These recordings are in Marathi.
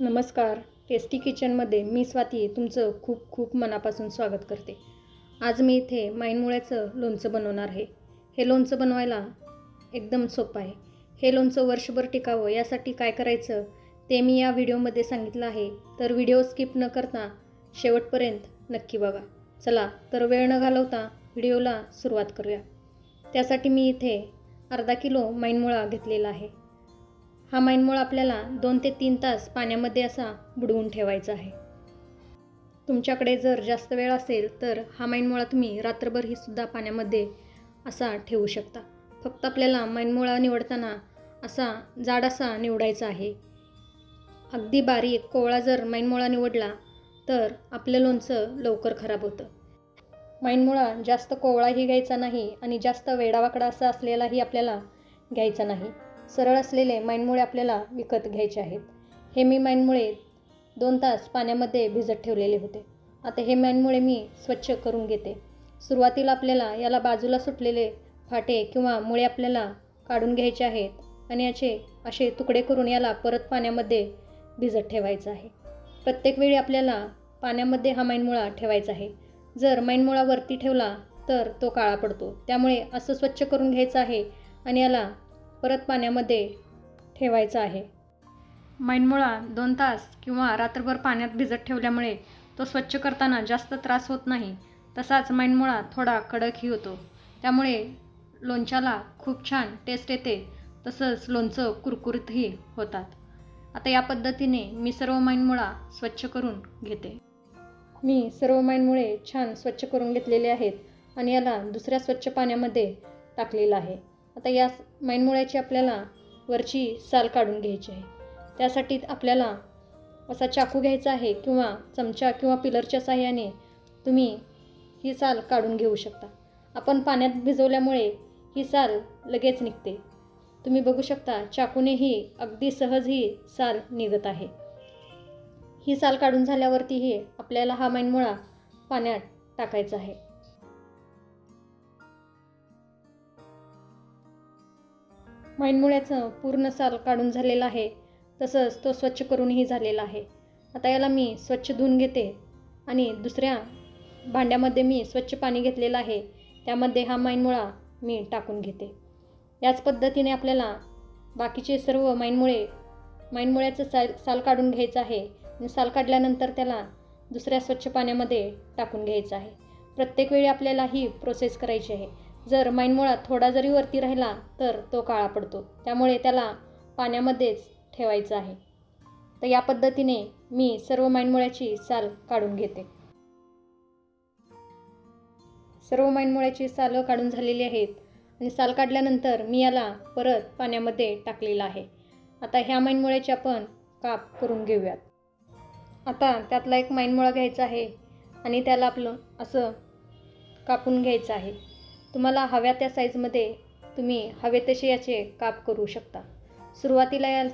नमस्कार. टेस्टी किचनमध्ये मी स्वाती तुमचं खूप खूप मनापासून स्वागत करते. आज मी इथे माईनमुळ्याचं लोणचं बनवणार आहे. हे लोणचं बनवायला एकदम सोपं आहे. हे लोणचं वर्षभर टिकावं यासाठी काय करायचं ते मी या व्हिडिओमध्ये सांगितलं आहे. तर व्हिडिओ स्किप न करता शेवटपर्यंत नक्की बघा. चला तर वेळ न घालवता व्हिडिओला सुरुवात करूया. त्यासाठी मी इथे अर्धा किलो माईनमुळा घेतलेला आहे. हा माईनमुळा आपल्याला दोन ते तीन तास पाण्यामध्ये असा बुडवून ठेवायचा आहे. तुमच्याकडे जर जास्त वेळ असेल तर हा माईनमुळा तुम्ही रात्रभरही सुद्धा पाण्यामध्ये असा ठेवू शकता. फक्त आपल्याला माईनमुळा निवडताना असा जाड असा निवडायचा आहे. अगदी बारीक कोवळा जर माईनमुळा निवडला तर आपलं लोणचं लवकर खराब होतं. माईनमुळा जास्त कोवळाही घ्यायचा नाही आणि जास्त वेडावाकडा असा असलेलाही आपल्याला घ्यायचा नाही. सरळ असलेले माइंडमुळे आपल्याला विकत घ्यायचे आहेत. हे मी माइंडमुळे दोन तास पाण्यामध्ये भिजत ठेवलेले होते. आता हे माइंडमुळे मी स्वच्छ करून घेते. सुरुवातीला आपल्याला याला बाजूला सुटलेले फाटे किंवा मुळे आपल्याला काढून घ्यायचे आहेत आणि याचे असे तुकडे करून याला परत पाण्यामध्ये भिजत ठेवायचं आहे. प्रत्येक वेळी आपल्याला पाण्यामध्ये हा माइंडमुळा ठेवायचा आहे. जर माइंडमुळा वरती ठेवला तर तो काळा पडतो. त्यामुळे असं स्वच्छ करून घ्यायचं आहे आणि याला परत पाण्यामध्ये ठेवायचं आहे. माईनमुळा दोन तास किंवा रात्रभर पाण्यात भिजत ठेवल्यामुळे तो स्वच्छ करताना जास्त त्रास होत नाही. तसाच माईनमुळा थोडा कडकही होतो. त्यामुळे लोणच्याला खूप छान टेस्ट येते. तसंच लोणचं कुरकुरीतही होतात. आता या पद्धतीने मी सर्व माईनमुळा स्वच्छ करून घेते. मी सर्व माईनमुळे छान स्वच्छ करून घेतलेले आहेत आणि याला दुसऱ्या स्वच्छ पाण्यामध्ये टाकलेलं आहे. आता या मैनमुळ्याची आपल्याला वरची साल काढून घ्यायची आहे. त्यासाठी आपल्याला असा चाकू घ्यायचा आहे किंवा चमचा किंवा पिलरच्या साह्याने तुम्ही ही साल काढून घेऊ शकता. आपण पाण्यात भिजवल्यामुळे ही साल लगेच निघते. तुम्ही बघू शकता चाकूनेही अगदी सहज ही साल निघत आहे. ही साल काढून झाल्यावरतीही आपल्याला हा मैनमुळा पाण्यात टाकायचा आहे. माईनमुळ्याचं पूर्ण साल काढून झालेलं आहे. तसंच तो स्वच्छ करूनही झालेला आहे. आता याला मी स्वच्छ धुवून घेते आणि दुसऱ्या भांड्यामध्ये मी स्वच्छ पाणी घेतलेलं आहे. त्यामध्ये हा माईनमुळा मी टाकून घेते. याच पद्धतीने आपल्याला बाकीचे सर्व माईनमुळे माईनमुळ्याचं साल साल काढून घ्यायचं आहे आणि साल काढल्यानंतर त्याला दुसऱ्या स्वच्छ पाण्यामध्ये टाकून घ्यायचं आहे. प्रत्येक वेळी आपल्याला ही प्रोसेस करायची आहे. जर माईनमुळा थोडा जरी वरती राहिला तर तो काळा पडतो. त्यामुळे त्याला पाण्यामध्येच ठेवायचं आहे. तर या पद्धतीने मी सर्व मैनमुळ्याची साल काढून घेते. सर्व मैनमुळ्याची सालं काढून झालेली आहेत आणि साल काढल्यानंतर मी याला परत पाण्यामध्ये टाकलेलं आहे. आता ह्या मैनमुळ्याची आपण काप करून घेऊयात. आता त्यातला एक मैनमुळा घ्यायचा आहे आणि त्याला आपलं असं कापून घ्यायचं आहे. तुम्हाला हव्या त्या साईजमध्ये तुम्ही हवे तसे याचे काप करू शकता. सुरुवातीला या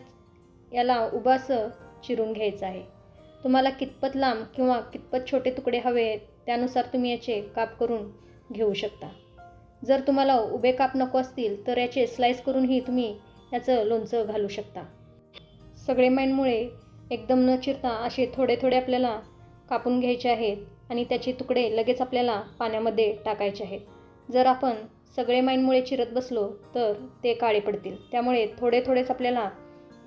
याला उभासं चिरून घ्यायचं आहे. तुम्हाला कितपत लांब किंवा कितपत छोटे तुकडे हवे आहेत त्यानुसार तुम्ही याचे काप करून घेऊ शकता. जर तुम्हाला उभे काप नको असतील तर याचे स्लाईस करूनही तुम्ही याचं लोणचं घालू शकता. सगळे माईनमुळे एकदम न चिरता असे थोडे थोडे आपल्याला कापून घ्यायचे आहेत आणि त्याचे तुकडे लगेच आपल्याला पाण्यामध्ये टाकायचे आहेत. जर आपण सगळे माईनमुळे चिरत बसलो तर ते काळे पडतील. त्यामुळे थोडे थोडेच आपल्याला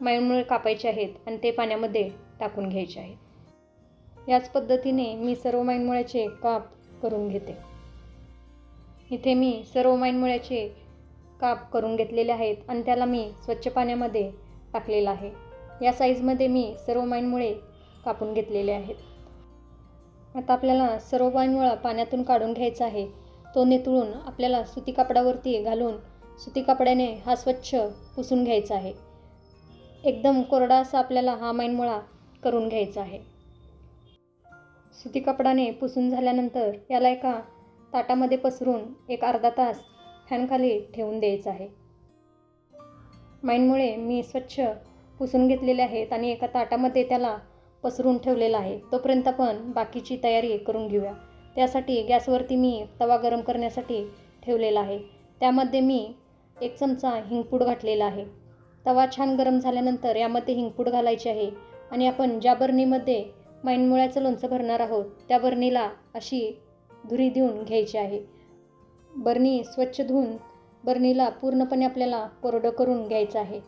माईनमुळे कापायचे आहेत आणि ते पाण्यामध्ये टाकून घ्यायचे आहेत याच पद्धतीने मी सर्व माईनमुळ्याचे काप करून घेते. इथे मी सर्व माईनमुळ्याचे काप करून घेतलेले आहेत आणि त्याला मी स्वच्छ पाण्यामध्ये टाकलेलं आहे. या साईजमध्ये मी सर्व माईनमुळे कापून घेतलेले आहेत. आता आपल्याला सर्व माईनमुळा पाण्यातून काढून घ्यायचा आहे. तो नेतळून आपल्याला सुती कापडावरती घालून सुती कापड्याने हा स्वच्छ पुसून घ्यायचा आहे. एकदम कोरडा असा आपल्याला हा माईनमुळा करून घ्यायचा आहे. सुती कपडाने पुसून झाल्यानंतर याला एका ताटामध्ये पसरून एक अर्धा तास फॅनखाली ठेवून द्यायचं आहे. माईनमुळे मी स्वच्छ पुसून घेतलेले आहेत आणि एका ताटामध्ये त्याला पसरून ठेवलेला आहे. तोपर्यंत आपण बाकीची तयारी करून घेऊया. त्यासाठी गॅसवरती मी तवा गरम करण्यासाठी ठेवलेला आहे. त्यामध्ये मी एक चमचा हिंगपूड घातलेला आहे. तवा छान गरम झाल्यानंतर यामध्ये हिंगपूड घालायची आहे आणि आपण ज्या बरणीमध्ये माईनमुळ्याचं लोणचं भरणार आहोत त्या बरणीला अशी धुरी देऊन घ्यायची आहे. बरणी स्वच्छ धुवून बरणीला पूर्णपणे आपल्याला कोरडं करून घ्यायचं आहे.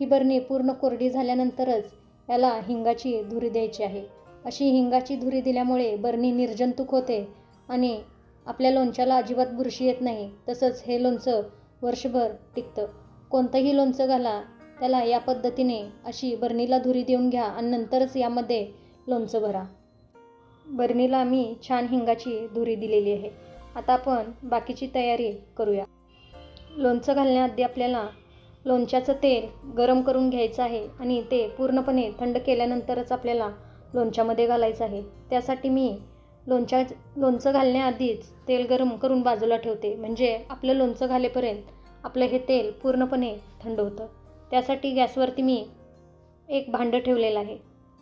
ही बरणी पूर्ण कोरडी झाल्यानंतरच याला हिंगाची धुरी द्यायची आहे. अशी हिंगाची धुरी दिल्यामुळे बरणी निर्जंतुक होते आणि आपल्या लोणच्याला अजिबात बुरशी येत नाही. तसंच हे लोणचं वर्षभर टिकतं. कोणतंही लोणचं घाला त्याला या पद्धतीने अशी बरणीला धुरी देऊन घ्या आणि नंतरच यामध्ये लोणचं भरा. बरणीला मी छान हिंगाची धुरी दिलेली आहे. आता आपण बाकीची तयारी करूया. लोणचं घालण्याआधी आपल्याला लोणच्याचं तेल गरम करून घ्यायचं आहे आणि ते पूर्णपणे थंड केल्यानंतरच आपल्याला लोणच्यामध्ये घालायचं आहे. त्यासाठी मी लोणच्या लोणचं घालण्याआधीच तेल गरम करून बाजूला ठेवते. म्हणजे आपलं लोणचं घालेपर्यंत आपलं हे तेल पूर्णपणे थंड होतं. त्यासाठी गॅसवरती मी एक भांडं ठेवलेलं आहे.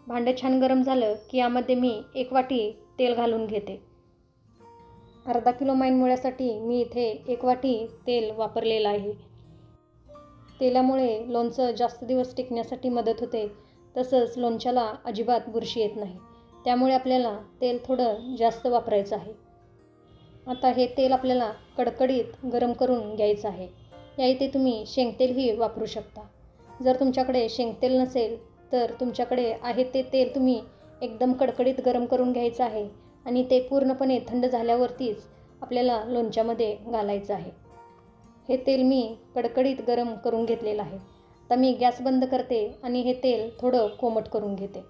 भांडं छान गरम झालं की यामध्ये मी एक वाटी तेल घालून घेते. अर्धा किलो माईनमुळ्यासाठी मी इथे एक वाटी तेल वापरलेलं आहे. तेलामुळे लोणचं जास्त दिवस टिकण्यासाठी मदत होते. तसंच लोणच्याला अजिबात बुरशी येत नाही. त्यामुळे आपल्याला तेल थोडं जास्त वापरायचं आहे. आता हे तेल आपल्याला कडकडीत गरम करून घ्यायचं आहे. या इथे तुम्ही शेंगतेलही वापरू शकता. जर तुमच्याकडे शेंगतेल नसेल तर तुमच्याकडे आहे ते तेल तुम्ही एकदम कडकडीत गरम करून घ्यायचं आहे आणि ते पूर्णपणे थंड झाल्यावरतीच आपल्याला लोणच्यामध्ये घालायचं आहे. हे तेल मी कडकडीत गरम करून घेतलेलं आहे. आता मी गॅस बंद करते आणि हे तेल थोडं कोमट करून घेते.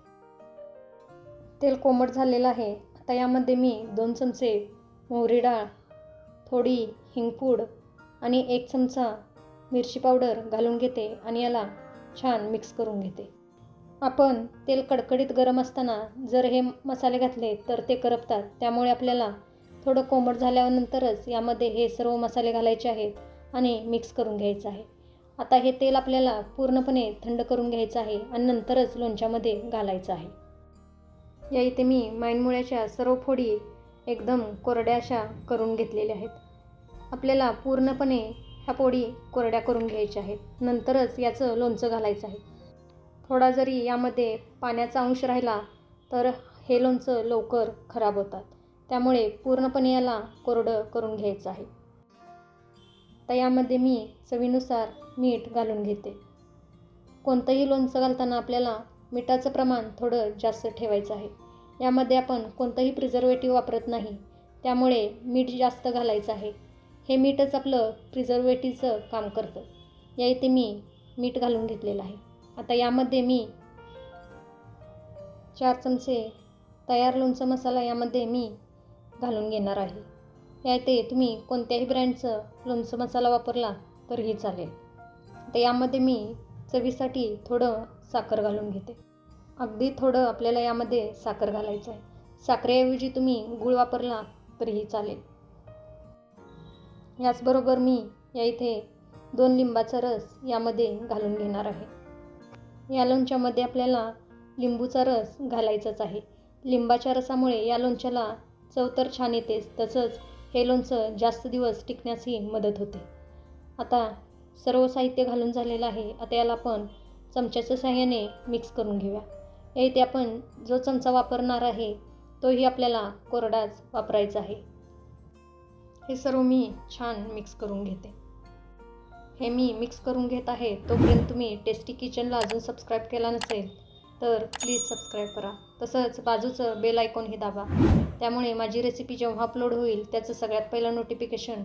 तेल कोमट झालेलं आहे. आता यामध्ये मी दोन चमचे मोहरी डाळ थोडी हिंगपूड आणि एक चमचा मिरची पावडर घालून घेते आणि याला छान मिक्स करून घेते. आपण तेल कडकडीत गरम असताना जर हे मसाले घातले तर ते करपतात. त्यामुळे आपल्याला थोडं कोमट झाल्यानंतरच यामध्ये हे सर्व मसाले घालायचे आहेत आणि मिक्स करून घ्यायचं आहे. आता हे तेल आपल्याला पूर्णपणे थंड करून घ्यायचं आहे आणि नंतरच लोणच्यामध्ये घालायचं आहे. या इथे मी माइनमुळ्याच्या सर्व फोडी एकदम कोरड्या अशा करून घेतलेल्या आहेत. आपल्याला पूर्णपणे ह्या पोडी कोरड्या करून घ्यायच्या आहेत. नंतरच याचं लोणचं घालायचं आहे. थोडा जरी यामध्ये पाण्याचा अंश राहिला तर हे लोणचं लवकर खराब होतात. त्यामुळे पूर्णपणे याला कोरडं करून घ्यायचं आहे. तर यामध्ये मी चवीनुसार मीठ घालून घेते. कोणतंही लोणचं घालताना आपल्याला मिठाचं प्रमाण थोडं जास्त ठेवायचं आहे. यामध्ये आपण कोणतंही प्रिझर्वेटिव्ह वापरत नाही. त्यामुळे मीठ जास्त घालायचं आहे. हे मीठच आपलं प्रिझर्वेटिव्हचं काम करतं. या इथे मी मीठ घालून घेतलेलं आहे. आता यामध्ये मी चार चमचे तयार लोणचं मसाला यामध्ये मी घालून घेणार आहे. या तुम्ही कोणत्याही ब्रँडचं लोणचं मसाला वापरला तरीही चालेल. तर यामध्ये मी चवीसाठी थोडं साखर घालून घेते. अगदी थोडं आपल्याला यामध्ये साखर घालायचं आहे. साखरेऐवजी तुम्ही गूळ वापरला तरीही चालेल. याचबरोबर मी या इथे दोन लिंबाचा रस यामध्ये घालून घेणार आहे. या लोणच्यामध्ये आपल्याला लिंबूचा रस घालायचाच आहे. लिंबाच्या रसामुळे या लोणच्याला चव तर छान येतेच तसंच हे लोणचं जास्त दिवस टिकण्यासही मदत होते. आता सर्व साहित्य घालून झालेलं आहे आता याला आपण चमच्याच्या साह्याने मिक्स करून घेऊया. येथे आपण जो चमचा वापरणार आहे तोही आपल्याला कोरडाच वापरायचा आहे. हे सर्व मी छान मिक्स करून घेते. हे मी मिक्स करून घेत आहे तोपर्यंत तुम्ही टेस्टी किचनला अजून सबस्क्राईब केला नसेल तर प्लीज सबस्क्राईब करा. तसंच बाजूचं बेल आयकॉनही दाबा. त्यामुळे माझी रेसिपी जेव्हा अपलोड होईल त्याचं सगळ्यात पहिलं नोटिफिकेशन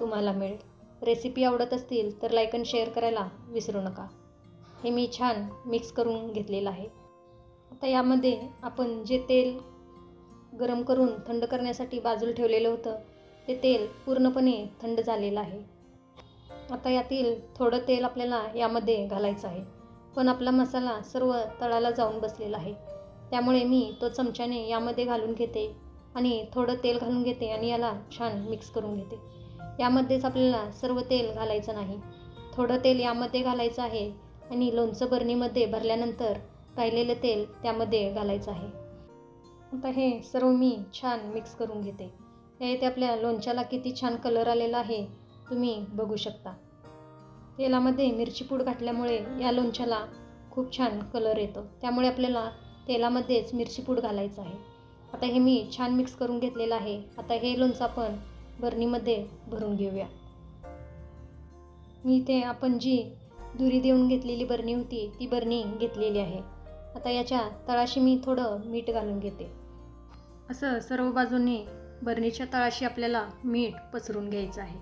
तुम्हाला मिळेल. रेसिपी आवडत असतील तर लाईक आणि शेअर करायला विसरू नका. हे मी छान मिक्स करून घेतलेलं आहे. आता यामध्ये आपण जे तेल गरम करून थंड करण्यासाठी बाजूला ठेवलेलं होतं ते तेल पूर्णपणे थंड झालेलं आहे. आता यातील थोडं तेल आपल्याला यामध्ये घालायचं आहे. पण आपला मसाला सर्व तळाला जाऊन बसलेला आहे. त्यामुळे मी तो चमच्याने यामध्ये घालून घेते. आणि थोडं तेल घालून घेते आणि याला छान मिक्स करून घेते. यामध्येच आपल्याला सर्व तेल घालायचं नाही. थोडं तेल यामध्ये घालायचं आहे आणि लोणचं बरणीमध्ये भरल्यानंतर राहिलेलं तेल त्यामध्ये घालायचं आहे. आता हे सर्व मी छान मिक्स करून घेते. या येथे आपल्या लोणच्याला किती छान कलर आलेला आहे तुम्ही बघू शकता. तेलामध्ये मिरची पूड घातल्यामुळे या लोणच्याला खूप छान कलर येतो. त्यामुळे आपल्याला तेलामध्येच मिरची पूड घालायचं आहे. आता हे मी छान मिक्स करून घेतलेलं आहे. आता हे लोणचं आपण बरणीमध्ये भरून घेऊया. मी इथे आपण जी दुरी देऊन घेतलेली बरणी होती ती बरणी घेतलेली आहे. आता याच्या तळाशी मी थोडं मीठ घालून घेते. असं सर्व बाजूंनी बरणीच्या तळाशी आपल्याला मीठ पसरून घ्यायचं आहे.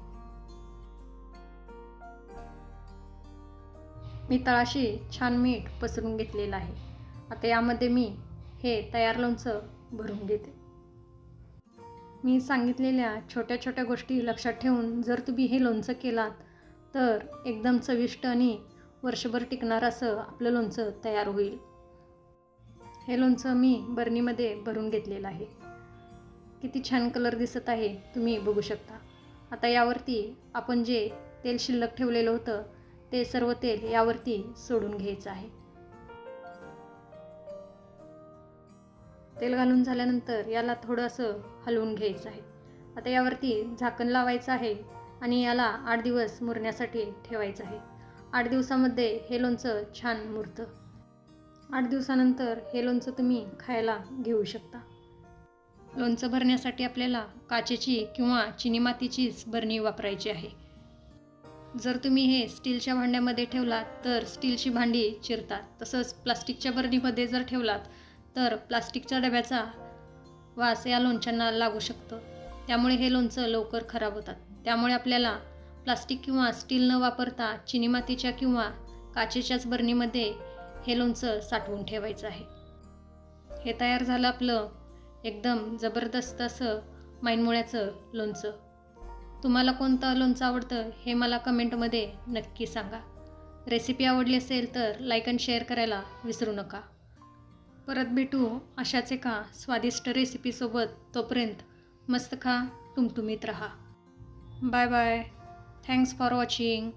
मी तळाशी छान मीठ पसरून घेतलेलं आहे. आता यामध्ये मी हे तयार लोणचं भरून घेते. मी सांगितलेल्या छोट्या छोट्या गोष्टी लक्षात ठेवून जर तुम्ही हे लोणचं केलात तर एकदम चविष्ट आणि वर्षभर टिकणार असं आपलं लोणचं तयार होईल. हे लोणचं मी बरणीमध्ये भरून घेतलेलं आहे. किती छान कलर दिसत आहे तुम्ही बघू शकता. आता यावरती आपण जे तेल शिल्लक ठेवलेलं होतं ते सर्व तेल यावरती सोडून घ्यायचं आहे. तेल घालून झाल्यानंतर याला थोडंसं हलवून घ्यायचं आहे. आता यावरती झाकण लावायचं आहे आणि याला आठ दिवस मुरण्यासाठी ठेवायचं आहे. आठ दिवसामध्ये हे लोणचं छान मुरतं. आठ दिवसानंतर हे लोणचं तुम्ही खायला घेऊ शकता. लोणचं भरण्यासाठी आपल्याला काचेची किंवा चिनी मातीचीच बरणी वापरायची आहे. जर तुम्ही हे स्टीलच्या भांड्यामध्ये ठेवलात तर स्टीलची भांडी चिरतात. तसंच प्लास्टिकच्या बरणीमध्ये जर ठेवलात तर प्लास्टिकच्या डब्याचा वास या लोणच्यांना लागू शकतो. त्यामुळे हे लोणचं लवकर खराब होतात. त्यामुळे आपल्याला प्लास्टिक किंवा स्टील न वापरता चिनी मातीच्या किंवा काचेच्याच बरणीमध्ये हे लोणचं साठवून ठेवायचं आहे. हे तयार झालं आपलं एकदम जबरदस्त असं माईनमुळ्याचं लोणचं. तुम्हाला कोणतं लोणचं आवडतं हे मला कमेंटमध्ये नक्की सांगा. रेसिपी आवडली असेल तर लाईक अँड शेअर करायला विसरू नका. परत भेटू हो, अशाच एका स्वादिष्ट रेसिपीसोबत तोपर्यंत मस्त खा तुमतुमीत रहा. Bye bye thanks for watching